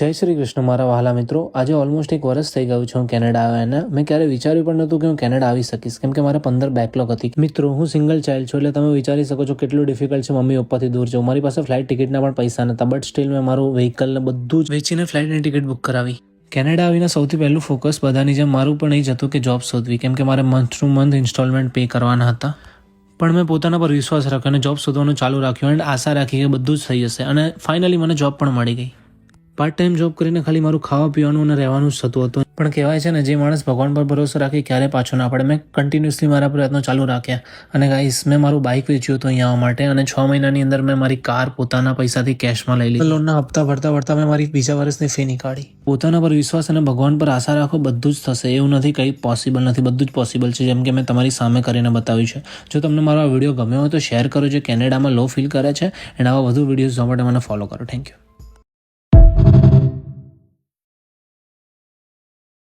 જય શ્રી કૃષ્ણ, મારા વહાલા મિત્રો. આજે ઓલમોસ્ટ એક વર્ષ થઈ ગયું છે હું કેનેડા આવ્યા એના મેં ક્યારે વિચાર્યું પણ નહોતું કે હું કેનેડા આવી શકીશ. કેમ કે મારે પંદર બેકલોગ હતી. મિત્રો, હું સિંગલ ચાઇલ્ડ છું, એટલે તમે વિચારી શકો છો કેટલું ડિફિકલ્ટ છે મમ્મી પપ્પાથી દૂર જવું. મારી પાસે ફ્લાઇટ ટિકિટના પણ પૈસા નહોતા બટ સ્ટીલ મેં મારું વ્હીકલ ને બધું જ વેચીને ફ્લાઇટની ટિકિટ બુક કરાવી. કેનેડા આવીને સૌથી પહેલું ફોકસ બધાની જેમ મારું પણ એ જ હતું કે જોબ શોધવી. કેમ કે મારે month to month installment pay કરવાના હતા. પણ મેં પોતાના પર વિશ્વાસ રાખ્યો અને જોબ શોધવાનું ચાલુ રાખ્યું. એન્ડ આશા રાખી કે બધું જ થઈ જશે. અને ફાઇનલી મને જોબ પણ મળી ગઈ. પાર્ટ ટાઈમ જોબ કરીને ખાલી મારું ખાવા પીવાનું અને રહેવાનું જ થતું હતું. પણ કહેવાય છે ને, જે માણસ ભગવાન પર ભરોસો રાખે ક્યારે પાછો ના પડે. મેં કન્ટિન્યુઅસલી મારા પ્રયત્નો ચાલુ રાખ્યા. અને ગાઈસ મેં મારું બાઇક વેચ્યું હતું અહીંયા માટે અને છ મહિનાની અંદર મેં મારી કાર પોતાના પૈસાથી કેશમાં લઈ લીધી. લોનના હપ્તા ભરતા ભરતા મેં મારી બીજા વર્ષની ફી નીકાળી. પોતાના પર વિશ્વાસ અને ભગવાન પર આશા રાખો બધું જ થશે. એવું નથી કંઈ પોસિબલ નથી. બધું જ પોસિબલ છે. જેમ કે મેં તમારી સામે કરીને બતાવ્યું છે. જો તમને મારો આ વીડિયો ગમ્યો હોય તો શેર કરો. જે કેનેડામાં લો ફીલ કરે છે. એન્ડ આવા વધુ વિડીયોઝ જોવા માટે મને ફોલો કરો. Thank you